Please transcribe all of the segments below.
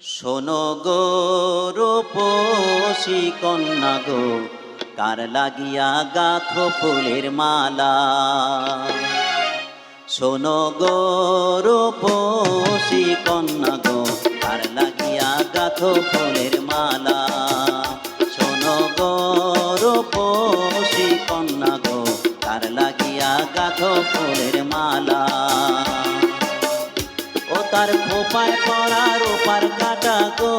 শোনো গো রূপসী কন্যা গো, কার লাগিয়া গাথো ফুলের মালা? শোনো গো রূপসী কন্যা গো, কার লাগিয়া গাথো ফুলের মালা? শোনো গো রূপসী কন্যা গো, কার লাগিয়া গাথো ফুলের মালা? তার খোপায় পরা রোপার কাটা গো।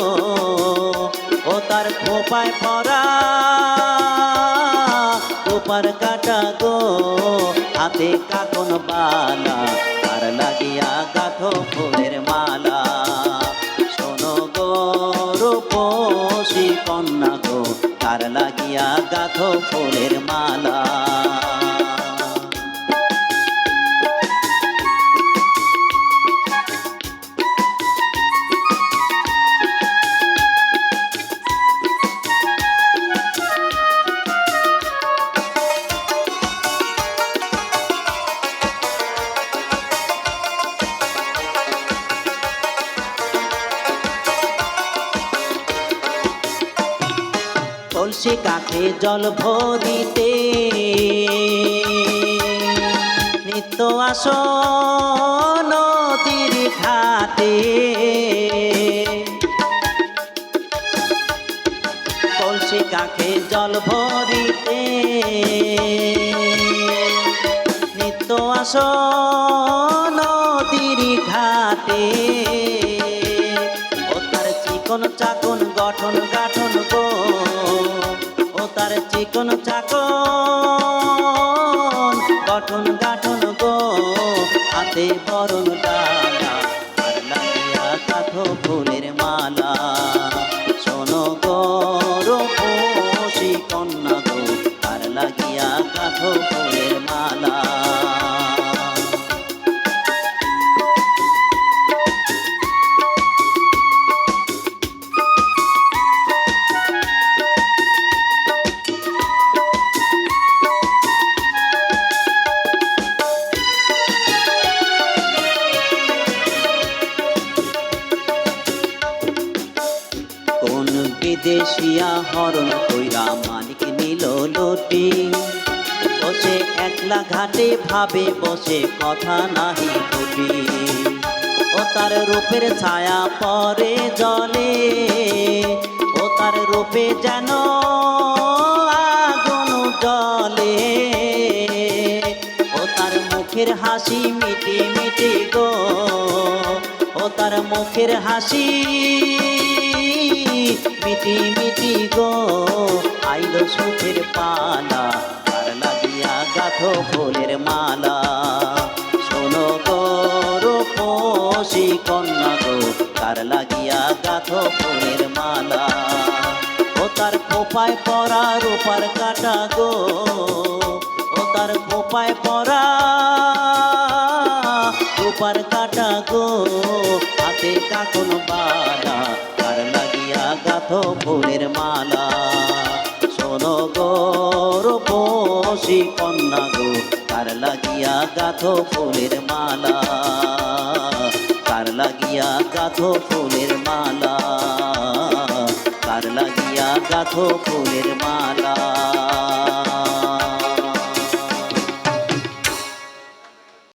ও তার খোপায় পড়া রোপার কাটা গো। হাতে কাকন বালা, তার লাগিয়া গাথো ফুলের মালা। শোনো গো রূপসী কন্যা গো, তার লাগিয়া গাথো ফুলের মালা। কলসি কাঠে জল ভরিতে। নিত্য আস নদীর ঘাটে। কলসি কাঠে জল ভরিতে। নিত্য আস নদীর ঘাটে। ও তার চিকন চাকন গঠন গাঠন তার চিকন চাকন। গঠন গাঠন গো, হাতে বরণ ডালা, আর লাগিয়া কাঠো ফুলের মালা। শোনো গো রূপসী কন্যা গো, আর লাগিয়া কাঠো ফুলের মালা। বিদেশিয়া হরণ কইরা মালিক নিল লুটি। বসে একলা ঘাটে ভাবে, বসে কথা নাহি ফুটি ও তার রূপের ছায়া পরে জলে, ও তার রূপে যেন আগুন জলে ও তার মুখের হাসি মিটি মিটি গো, ও তার মুখের হাসি মিটি মিটি গো। আইলো সুখের পালা, তার লাগিয়া গাথো ফুলের মালা। শোনো গো রূপসী কন্যা গো, তার লাগিয়া গাথো ফুলের মালা। ও তার খোপায় পরা রূপার কাটা গো, ও তার খোপায় পরা রূপার কাটা গো। হাতে কাকুন বালা গাথো ফুলের মালা। শোনো গো রূপসী কন্যা গো তার লাগিয়া গাথ ফুলের মালা? তার লাগিয়া গাথ ফুলের মালা? তার লাগিয়া গাথ ফুলের মালা?